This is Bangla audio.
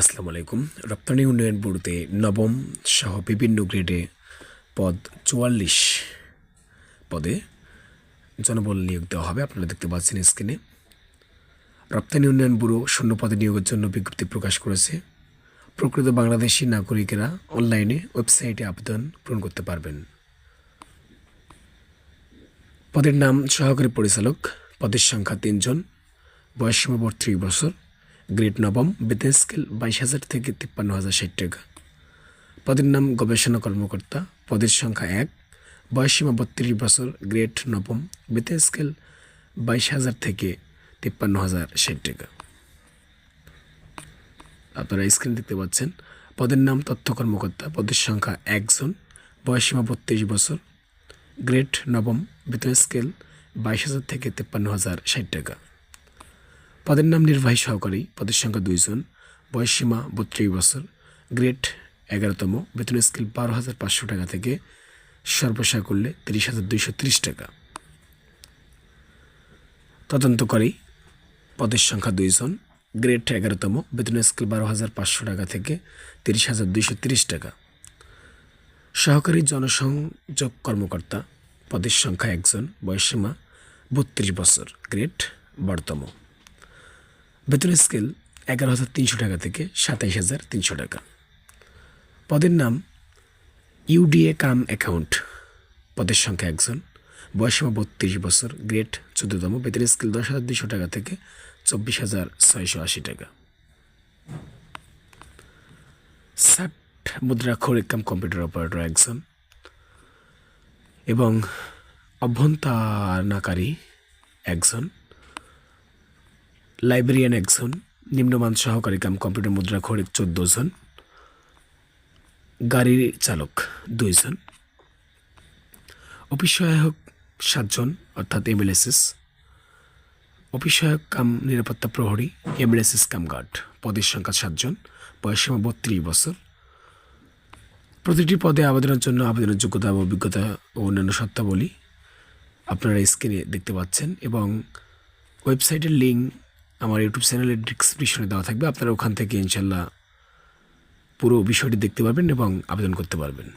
আসসালামু আলাইকুম। রপ্তানি উন্নয়ন বোর্ডতে নবম সহ বিভিন্ন গ্রেডে পদ চুয়াল্লিশ পদে জনবল নিয়োগ দেওয়া হবে। আপনারা দেখতে পাচ্ছেন স্ক্রিনে। রপ্তানি উন্নয়ন ব্যুরো শূন্য পদে নিয়োগের জন্য বিজ্ঞপ্তি প্রকাশ করেছে। প্রকৃত বাংলাদেশি নাগরিকেরা অনলাইনে ওয়েবসাইটে আবেদন পূরণ করতে পারবেন। পদের নাম সহকারী পরিচালক। পদের সংখ্যা তিনজন। বয়স সীমা বত্রিশ বছর। গ্রেড নবম বেতন স্কেল বাইশ হাজার থেকে তিপ্পান্ন হাজার ষাট টাকা। পদের নাম গবেষণা কর্মকর্তা, পদের সংখ্যা এক বয়স সীমা বত্রিশ বছর, গ্রেড নবম বেতন স্কেল বাইশ হাজার থেকে তিপ্পান্ন হাজার ষাট টাকা। আপনারা স্ক্রিন দেখতে পাচ্ছেন, পদের নাম তথ্য কর্মকর্তা, পদের সংখ্যা একজন বয়স সীমা বত্রিশ বছর, গ্রেড নবম বেতন স্কেল বাইশ হাজার থেকে তিপ্পান্ন হাজার ষাট টাকা। পদের নাম নির্বাহী সহকারী, পদের সংখ্যা দুইজন, বয়স সীমা বত্রিশ বছর, গ্রেড এগারোতম, বেতন স্কেল বারো হাজার পাঁচশো টাকা থেকে সর্বসা করলে তিরিশ হাজার দুইশো তিরিশ টাকা। তদন্তকারী পদের সংখ্যা দুইজন, গ্রেড এগারোতম, বেতন স্কেল বারো হাজার পাঁচশো টাকা থেকে তিরিশ হাজার দুইশো তিরিশ টাকা। সহকারী জনসংযোগ কর্মকর্তা, পদের সংখ্যা একজন বয়সীমা বত্রিশ বছর, গ্রেড বারোতম। বেতন স্কেল এগারো হাজার তিনশো টাকা থেকে সাতাইশ হাজার তিনশো টাকা। পদের নাম ইউডিএ কাম অ্যাকাউন্ট পদের সংখ্যা একজন। বয়সীমা বত্রিশ বছর। গ্রেড চোদ্দতম। বেতন স্কেল দশ হাজার দুশো টাকা থেকে চব্বিশ হাজার ছয়শো আশি টাকা। ষাট মুদ্রাক্ষর কাম কম্পিউটার অপারেটর একজন। এবং অভ্যন্তরণাকারী একজন। লাইব্রেরিয়ান একজন, নিম্নমান সহকারী কাম কম্পিউটার মুদ্রা খড়িক চোদ্দ জন গাড়ির চালক দুইজন অফিস সহায়ক সাতজন অর্থাৎ এমএলএসএস। অফিস সহায়ক কাম নিরাপত্তা প্রহরী, এমএলএসএস কাম গার্ড, পদের সংখ্যা সাতজন বয়সসীমা বত্রিশ বছর। প্রতিটি পদে আবেদনের জন্য আবেদনের যোগ্যতা ও অভিজ্ঞতা ও অন্যান্য সত্তাবলী আপনারা স্ক্রিনে দেখতে পাচ্ছেন এবং ওয়েবসাইটের লিঙ্ক আমার ইউটিউব চ্যানেলের ডিসক্রিপশনে দেওয়া থাকবে। আপনারা ওখান থেকে ইনশাল্লাহ পুরো বিষয়টি দেখতে পারবেন এবং আবেদন করতে পারবেন।